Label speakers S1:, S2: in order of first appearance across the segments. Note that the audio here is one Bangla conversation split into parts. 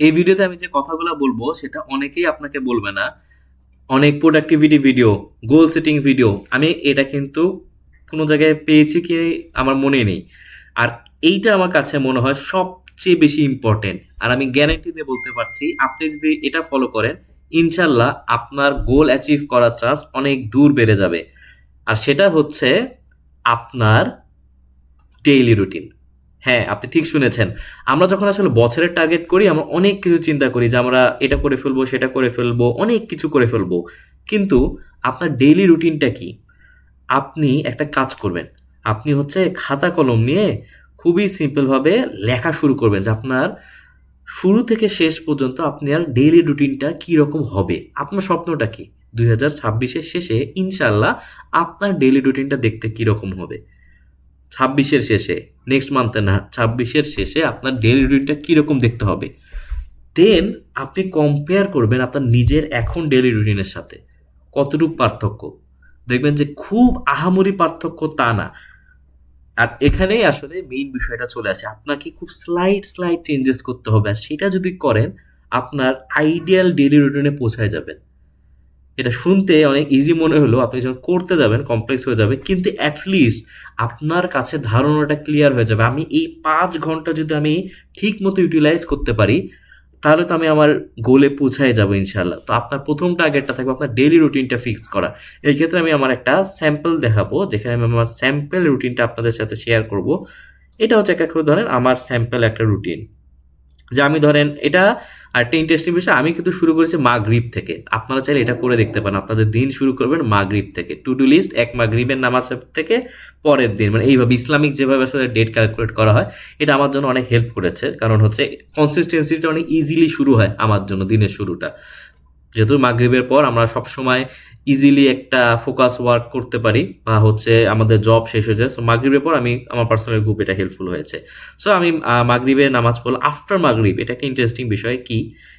S1: এই ভিডিওতে আমি যে কথাগুলো বলব, সেটা অনেকেই আপনাকে বলবে না। অনেক productivity video goal setting video আমি এটা কিন্তু কোনো জায়গায় পেয়েছি কি আমার মনে নেই। আর এইটা আমার কাছে মনে হয় সবচেয়ে বেশি ইম্পর্টেন্ট আর আমি গ্যারান্টি দিয়ে বলতে পারছি, আপনি যদি এটা ফলো করেন ইনশাল্লাহ আপনার গোল অ্যাচিভ করার চান্স অনেক দূর বেড়ে যাবে। আর সেটা হচ্ছে আপনার ডেইলি রুটিন হ্যাঁ আপনি ঠিক শুনেছেন। আমরা যখন আসলে বছরের টার্গেট করি, আমরা অনেক কিছু চিন্তা করি যে আমরা এটা করে ফেলব, সেটা করে ফেলব, অনেক কিছু করে ফেলব। কিন্তু আপনার ডেইলি রুটিনটা কি? আপনি একটা কাজ করবেন। আপনি হচ্ছে খাতা কলম নিয়ে খুবই সিম্পলভাবে লেখা শুরু করবেন যে আপনার শুরু থেকে শেষ পর্যন্ত আপনার ডেইলি রুটিনটা কী রকম হবে? আপনার স্বপ্নটা কি? দুই হাজার ছাব্বিশের শেষে ইনশাল্লাহ আপনার ডেইলি রুটিনটা দেখতে কীরকম হবে? ছাব্বিশের শেষে নেক্সট মান্থে না, ছাব্বিশের শেষে আপনার ডেইলি রুটিনটা কীরকম দেখতে হবে? দেন আপনি কম্পেয়ার করবেন আপনার নিজের এখন ডেলি রুটিনের সাথে। কতটুকু পার্থক্য? দেখবেন যে খুব আহামরি পার্থক্য তা না। আর এখানেই আসলে মেইন বিষয়টা চলে আসে, আপনাকে খুব স্লাইড স্লাইড চেঞ্জেস করতে হবে। আর সেটা যদি করেন, আপনার আইডিয়াল ডেইলি রুটিনে পৌঁছায় যাবেন। এটা শুনতে অনেক ইজি মনে হলো আপনি যখন করতে যাবেন কমপ্লেক্স হয়ে যাবে, কিন্তু অ্যাটলিস্ট আপনার কাছে ধারণাটা ক্লিয়ার হয়ে যাবে। আমি এই পাঁচ ঘণ্টা যদি আমি ঠিক মতো ইউটিলাইজ করতে পারি, তাহলে তো আমি আমার গোলে পৌঁছায় যাব ইনশাল্লাহ তো আপনার প্রথম টার্গেটটা থাকবে আপনার ডেইলি রুটিনটা ফিক্স করা। এই ক্ষেত্রে আমি আমার একটা স্যাম্পল দেখাবো, যেখানে আমি আমার স্যাম্পল রুটিনটা আপনাদের সাথে শেয়ার করব। এটা হচ্ছে এক এক ধরেন আমার স্যাম্পল একটা রুটিন যে আমি ধরেন এটা আরেকটা ইন্টারেস্টিং বিষয়, আমি কিন্তু শুরু করেছি মাগরিব থেকে। আপনারা চাইলে এটা করে দেখতে পারেন। আপনাদের দিন শুরু করবেন মাগরিব থেকে। টু ডু লিস্ট এক মাগরিবের নামাজ থেকে পরের দিন। মানে এইভাবে ইসলামিক যেভাবে আসলে ডেট ক্যালকুলেট করা হয়, এটা আমার জন্য অনেক হেল্প করেছে। কারণ হচ্ছে কনসিস্টেন্সিটা অনেক ইজিলি শুরু হয় আমার জন্য দিনের শুরুটা। যেহেতু মাগরীবের পর আমরা সব সময় ইজিলি একটা ফোকাস ওয়ার্ক করতে পারি বা হচ্ছে আমাদের জব শেষ হয়ে যায় সো মাগরীবের পর আমি আমার পার্সোনাল গ্রুপ এটা হেল্পফুল হয়েছে। সো আমি মাগরীবের নামাজ পড়লাম আফটার মাগরীব, এটা একটা ইন্টারেস্টিং বিষয় কি?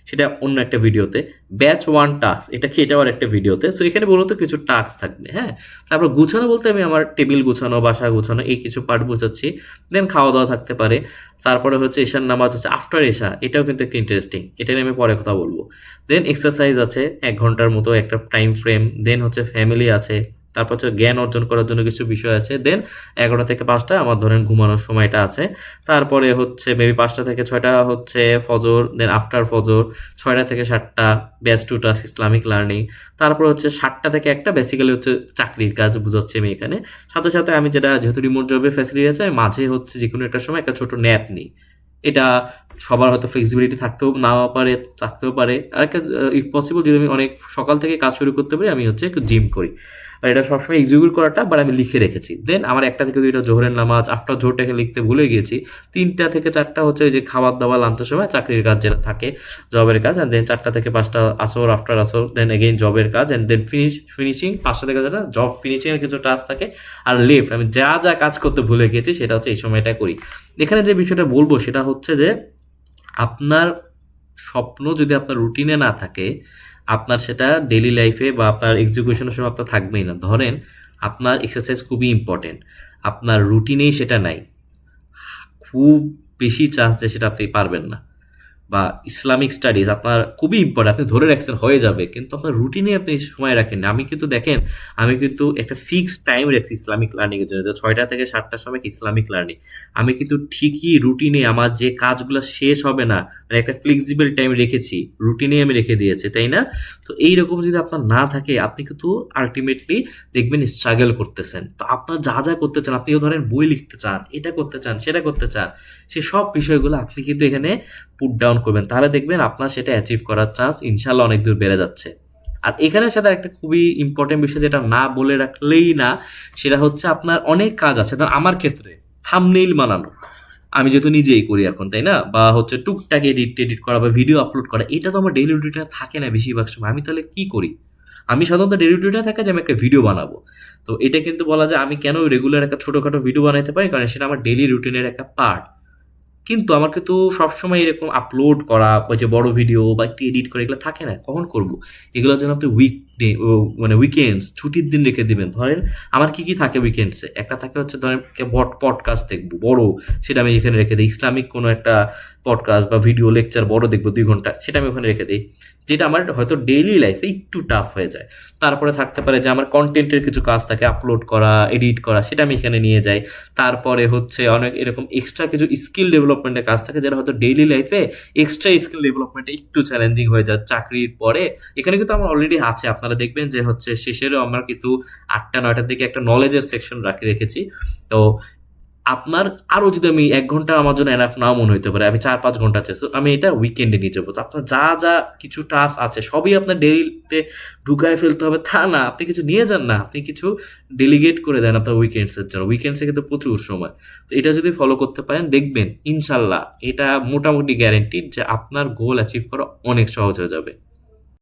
S1: সেটা অন্য একটা ভিডিওতে ব্যাচ ওয়ান টাস্ক এটা কি এটা একটা ভিডিওতে সো এখানে মূলত কিছু টাস্ক থাকবে হ্যাঁ? তারপর গুছানো বলতে আমি আমার টেবিল গুছানো, বাসা গুছানো, এই কিছু পার্ট বোঝাচ্ছি দেন খাওয়া দাওয়া থাকতে পারে। তারপরে হচ্ছে এশার নামাজ আছে আফটার এশা এটাও কিন্তু একটা ইন্টারেস্টিং এটা নিয়ে আমি পরে কথা বলব। দেন এক্সারসাইজ আছে, এক ঘণ্টার মতো একটা টাইম ফ্রেম দেন হচ্ছে ফ্যামিলি আছে। তারপর হচ্ছে জ্ঞান অর্জন করার জন্য কিছু বিষয় আছে। দেন এগারোটা থেকে পাঁচটা, আমার ধরেন ঘুমানোর সময়টা আছে। তারপরে হচ্ছে মেবি পাঁচটা থেকে ছয়টা হচ্ছে ফজর দেন আফটার ফজর, ছয়টা থেকে সাতটা ব্যাচ টু টাস ইসলামিক লার্নিং তারপর হচ্ছে সাতটা থেকে একটা বেসিক্যালি হচ্ছে চাকরির কাজ বুঝাচ্ছি আমি এখানে। সাথে সাথে আমি যেটা, যেহেতু রিমোট জবের ফ্যাসিলিটি আছে, আমি মাঝে হচ্ছে যে কোনো একটা সময় একটা ছোটো ন্যাপ নিই। এটা সবার হয়তো ফ্লেক্সিবিলিটি থাকতেও নাও পারে, থাকতেও পারে। আর একটা ইফ পসিবল যদি আমি অনেক সকাল থেকে কাজ শুরু করতে পারি, আমি হচ্ছে একটু জিম করি। আর এটা সবসময় এক্সিকিউট করাটা বাট আমি লিখে রেখেছি। দেন আমার একটা থেকে দুইটা জোহরের নামাজ আফটার জোরটাকে লিখতে ভুলে গিয়েছি। তিনটা থেকে চারটা হচ্ছে ওই যে খাবার দাবার আনতে সময় চাকরির কাজ যেটা থাকে জবের কাজ অ্যান্ড দেন চারটা থেকে পাঁচটা আসর আফটার আসর দেন এগেইন জবের কাজ অ্যান্ড দেন ফিনিশ ফিনিশিং পাঁচটা থেকে যেটা জব ফিনিশিংয়ের কিছু টাস্ক থাকে, আর লেফট আমি যা যা কাজ করতে ভুলে গিয়েছি, সেটা হচ্ছে এই সময়টা করি। এখানে যে বিষয়টা বলব, সেটা হচ্ছে যে আপনার স্বপ্ন যদি আপনার রুটিনে না থাকে আপনার সেটা ডেলি লাইফে বা আপনার এক্সিকিউশনের সময় আপনার থাকবেই না। ধরেন, আপনার এক্সারসাইজ খুবই ইম্পর্টেন্ট আপনার রুটিনেই সেটা নাই। খুব বেশি চান্স যে সেটা আপনি পারবেন না। বা ইসলামিক স্টাডিজ আপনার খুবই ইম্পর্টেন্ট আপনি ধরে রাখছেন, হয়ে যাবে। কিন্তু আপনার রুটিনে আপনি সময় রাখেন আমি কিন্তু দেখেন, আমি কিন্তু একটা ফিক্সড টাইম রাখছি ইসলামিক লার্নিংয়ের জন্য, যে ছয়টা থেকে সাতটার সময় ইসলামিক লার্নিং আমি কিন্তু ঠিকই রুটিনে আমার যে কাজগুলো শেষ হবে না মানে একটা ফ্লেক্সিবল টাইম রেখেছি রুটিনে আমি রেখে দিয়েছি, তাই না? তো এইরকম যদি আপনার না থাকে, আপনি কিন্তু আলটিমেটলি দেখবেন স্ট্রাগল করতেছেন। তো আপনার যা যা করতে চান, আপনিও ধরেন বই লিখতে চান, এটা করতে চান, সেটা করতে চান, সে সব বিষয়গুলো আপনি কিন্তু এখানে পুট ডাউন করবেন, তাহলে দেখবেন আপনার সেটা অ্যাচিভ করার চান্স ইনশাল্লাহ অনেক দূর বেড়ে যাচ্ছে। আর এখানের সাথে একটা খুবই ইম্পর্টেন্ট বিষয় যেটা না বলে রাখলেই না, সেটা হচ্ছে আপনার অনেক কাজ আছে। ধর আমার ক্ষেত্রে থামনেইল বানানো, আমি যেহেতু নিজেই করি এখন, তাই না? বা হচ্ছে টুকটাক এডিট টেডিট করা বা ভিডিও আপলোড করা, এটা তো আমার ডেইলি রুটিনে থাকে না বেশিরভাগ সময়। আমি তাহলে কি করি? আমি সাধারণত ডেইলি রুটিনে থাকে যে আমি একটা ভিডিও বানাবো। তো এটা কিন্তু বলা যায় আমি কেন রেগুলার একটা ছোটোখাটো ভিডিও বানাতে পারি? কারণ সেটা আমার ডেইলি রুটিনের একটা পার্ট কিন্তু আমার কিন্তু সবসময় এরকম আপলোড করা বা যে বড় ভিডিও বা একটু এডিট করে এগুলো থাকে না, কখন করব? এগুলো যেন আপনি উইক ডে মানে উইকেন্ডস ছুটির দিন রেখে দেবেন। ধরেন আমার কি কি থাকে উইকেন্ডসে একটা থাকে হচ্ছে ধরেন পডকাস্ট দেখব, বড়, সেটা আমি এখানে রেখে দিই। ইসলামিক কোনো একটা পডকাস্ট বা ভিডিও লেকচার বড় দেখব দুই ঘণ্টা, সেটা আমি ওখানে রেখে দিই, যেটা আমার হয়তো ডেইলি লাইফে একটু টাফ হয়ে যায়। তারপরে থাকতে পারে যে আমার কন্টেন্টের কিছু কাজ থাকে আপলোড করা এডিট করা, সেটা আমি এখানে নিয়ে যাই। তারপরে হচ্ছে অনেক এরকম এক্সট্রা কিছু স্কিল ডেভেলপমেন্টের কাজ থাকে, যেটা হয়তো ডেইলি লাইফে এক্সট্রা স্কিল ডেভেলপমেন্টে একটু চ্যালেঞ্জিং হয়ে যায় চাকরির পরে। এখানে কিন্তু আমার অলরেডি আছে, আপনারা দেখবেন যে হচ্ছে শেষেরও আমরা কিন্তু আটটা, নয়টার দিকে একটা নলেজের সেকশন রাখি, রেখেছি। তো আপনার আরও যদি আমি এক ঘণ্টা আমার জন্য এনাফ নাও মনে হতে পারে, আমি চার পাঁচ ঘণ্টা আছে আমি এটা উইকেন্ডে নিয়ে যাব। তো আপনার যা যা কিছু টাস্ক আছে, সবই আপনার ডেইলিতে ঢুকায় ফেলতে হবে। তা না, আপনি কিছু নিয়ে যান না, আপনি কিছু ডেলিগেট করে দেন আপনার উইকেন্ডসের জন্য। উইকেন্ডসে কিন্তু প্রচুর সময়। তো এটা যদি ফলো করতে পারেন, দেখবেন, ইনশাল্লাহ, এটা মোটামুটি গ্যারেন্টিড যে আপনার গোল অ্যাচিভ করা অনেক সহজ হয়ে যাবে।